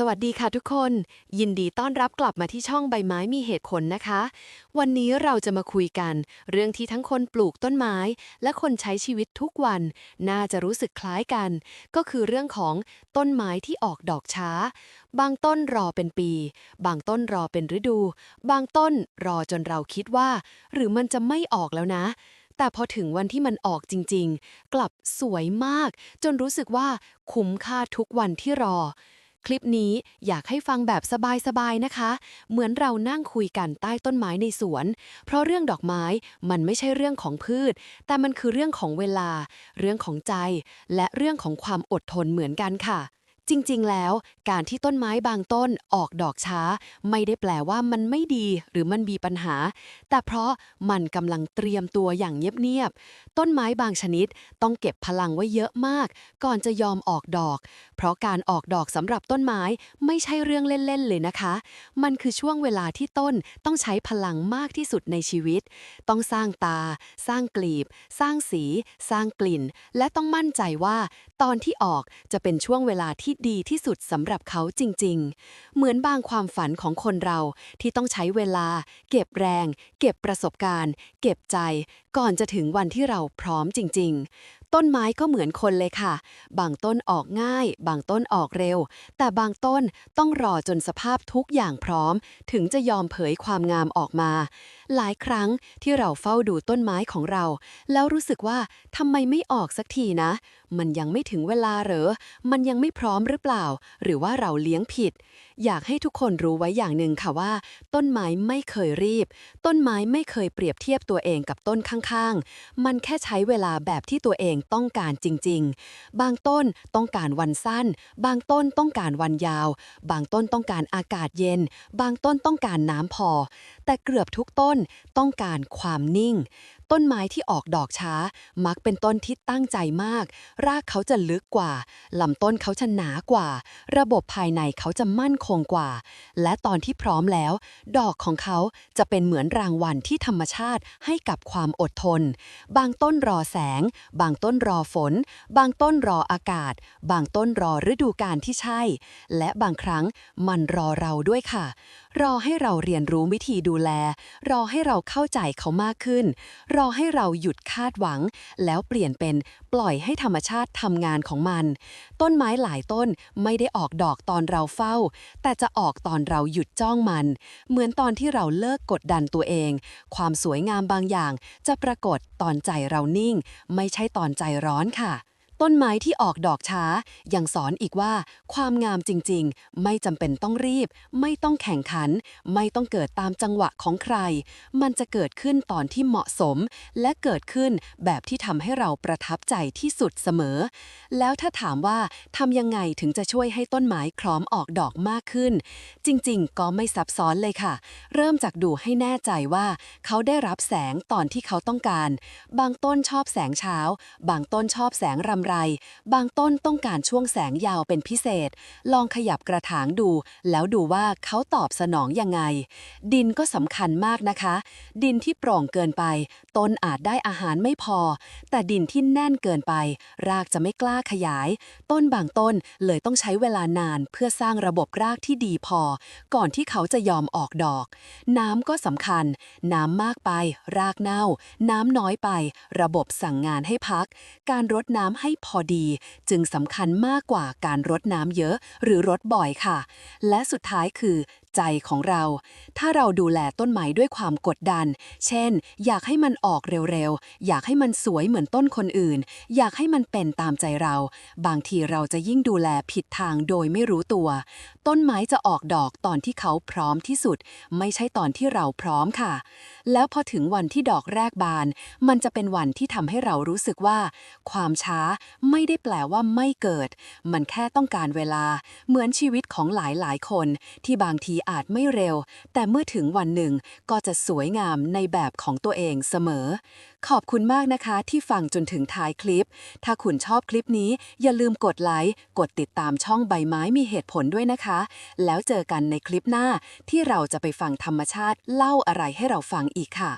สวัสดีค่ะทุกคน ยินดีต้อนรับกลับมาที่ช่องใบไม้มีเหตุผลนะคะ วันนี้เราจะมาคุยกัน เรื่องที่ทั้งคนปลูกต้นไม้ และคนใช้ชีวิตทุกวัน น่าจะรู้สึกคล้ายกัน ก็คือเรื่องของต้นไม้ที่ออกดอกช้า บางต้นรอเป็นปี บางต้นรอเป็นฤดู บางต้นรอจนเราคิดว่า หรือมันจะไม่ออกแล้วนะแต่พอถึงวันที่มันออกจริง ๆ กลับสวยมาก จนรู้สึกว่าคุ้มค่าทุกวันที่รอ คลิปนี้อยากให้ฟังแบบสบายๆนะคะ เหมือนเรานั่งคุยกันใต้ต้นไม้ในสวน เพราะเรื่องดอกไม้มันไม่ใช่เรื่องของพืช แต่มันคือเรื่องของเวลา เรื่องของใจ และเรื่องของความอดทนเหมือนกันค่ะ จริงๆ แล้วการที่ต้นไม้บางต้นออกดอกช้า ไม่ได้แปลว่ามันไม่ดีหรือมันมีปัญหา แต่เพราะมันกำลังเตรียมตัวอย่างเงียบๆ ต้นไม้บางชนิดต้องเก็บพลังไว้เยอะมาก ก่อนจะยอมออกดอก เพราะการออกดอกสำหรับต้นไม้ไม่ใช่เรื่องเล่นๆ เลยนะคะ มันคือช่วงเวลาที่ต้นต้องใช้พลังมากที่สุดในชีวิต ต้องสร้างตา สร้างกลีบ สร้างสี สร้างกลิ่น และต้องมั่นใจว่า ตอนที่ออกจะเป็นช่วงเวลาที่ดีที่สุดสำหรับเขาจริง ๆ เหมือนบางความฝันของคนเราที่ต้องใช้เวลา เก็บแรง เก็บประสบการณ์ เก็บใจ ก่อนจะถึงวันที่เราพร้อมจริง ๆต้นไม้ก็เหมือนคนเลยค่ะ บางต้นออกง่าย บางต้นออกเร็ว แต่บางต้นต้องรอจนสภาพทุกอย่างพร้อม ถึงจะยอมเผยความงามออกมา หลายครั้งที่เราเฝ้าดูต้นไม้ของเรา แล้วรู้สึกว่าทำไมไม่ออกสักทีนะ มันยังไม่ถึงเวลาเหรอ มันยังไม่พร้อมหรือเปล่า หรือว่าเราเลี้ยงผิด อยากให้ทุกคนรู้ไว้อย่างหนึ่งค่ะว่า ต้นไม้ไม่เคยรีบ ต้นไม้ไม่เคยเปรียบเทียบตัวเองกับต้นข้างๆ มันแค่ใช้เวลาแบบที่ตัวเองต้องการจริง ๆ บางต้นต้องการวันสั้น บางต้นต้องการวันยาว บางต้นต้องการอากาศเย็น บางต้นต้องการน้ำพอ แต่เกือบทุกต้นต้องการความนิ่ง ต้นไม้ที่ออกดอกช้า มักเป็นต้นที่ตั้งใจมาก รากเขาจะลึกกว่าลำต้นเขาจะหนากว่า ระบบภายในเขาจะมั่นคงกว่า และตอนที่พร้อมแล้ว ดอกของเขาจะเป็นเหมือนรางวัลที่ธรรมชาติให้กับความอดทน บางต้นรอแสง บางต้นรอฝน บางต้นรออากาศ บางต้นรอฤดูกาลที่ใช่ และบางครั้งมันรอเราด้วยค่ะ รอให้เราเรียนรู้วิธีดูแล รอให้เราเข้าใจเขามากขึ้นรอให้เราหยุดคาดหวัง แล้วเปลี่ยนเป็นปล่อยให้ธรรมชาติทำงานของมัน ต้นไม้หลายต้นไม่ได้ออกดอกตอนเราเฝ้า แต่จะออกตอนเราหยุดจ้องมัน เหมือนตอนที่เราเลิกกดดันตัวเอง ความสวยงามบางอย่าง จะปรากฏตอนใจเรานิ่ง ไม่ใช่ตอนใจร้อนค่ะ ต้นไม้ที่ออกดอกช้ายังสอนอีกว่า ความงามจริงๆ ไม่จำเป็นต้องรีบ ไม่ต้องแข่งขัน ไม่ต้องเกิดตามจังหวะของใคร มันจะเกิดขึ้นตอนที่เหมาะสม และเกิดขึ้นแบบที่ทำให้เราประทับใจที่สุดเสมอ แล้วถ้าถามว่าทำยังไงถึงจะช่วยให้ต้นไม้พร้อมออกดอกมากขึ้น จริงๆ ก็ไม่ซับซ้อนเลยค่ะ เริ่มจากดูให้แน่ใจว่า เขาได้รับแสงตอนที่เขาต้องการ บางต้นชอบแสงเช้า บางต้นชอบแสงรำไร บางต้นต้องการช่วงแสงยาวเป็นพิเศษ ลองขยับกระถางดู แล้วดูว่าเขาตอบสนองยังไง ดินก็สำคัญมากนะคะ ดินที่โปร่งเกินไป ต้นอาจได้อาหารไม่พอ แต่ดินที่แน่นเกินไป รากจะไม่กล้าขยาย ต้นบางต้นเลยต้องใช้เวลานานเพื่อสร้างระบบรากที่ดีพอ ก่อนที่เขาจะยอมออกดอก น้ำก็สำคัญ น้ำมากไป รากเน่า น้ำน้อยไป ระบบสั่งงานให้พัก การรดน้ำให้พอดี จึงสำคัญมากกว่าการรดน้ำเยอะหรือรดบ่อยค่ะ และสุดท้ายคือ ใจของเรา ถ้าเราดูแลต้นไม้ด้วยความกดดัน เช่น อยากให้มันออกเร็วๆ อยากให้มันสวยเหมือนต้นคนอื่น อยากให้มันเป็นตามใจเรา บางทีเราจะยิ่งดูแลผิดทางโดยไม่รู้ตัว ต้นไม้จะออกดอกตอนที่เขาพร้อมที่สุด ไม่ใช่ตอนที่เราพร้อมค่ะ แล้วพอถึงวันที่ดอกแรกบาน มันจะเป็นวันที่ทำให้เรารู้สึกว่า ความช้าไม่ได้แปลว่าไม่เกิด มันแค่ต้องการเวลา เหมือนชีวิตของหลายหลายๆคน ที่บางทีอาจไม่เร็ว แต่เมื่อถึงวันหนึ่งก็จะสวยงามในแบบของตัวเองเสมอ ขอบคุณมากนะคะที่ฟังจนถึงท้ายคลิป ถ้าคุณชอบคลิปนี้อย่าลืมกดไลค์ กดติดตามช่องใบไม้มีเหตุผลด้วยนะคะ แล้วเจอกันในคลิปหน้าที่เราจะไปฟังธรรมชาติเล่าอะไรให้เราฟังอีกค่ะ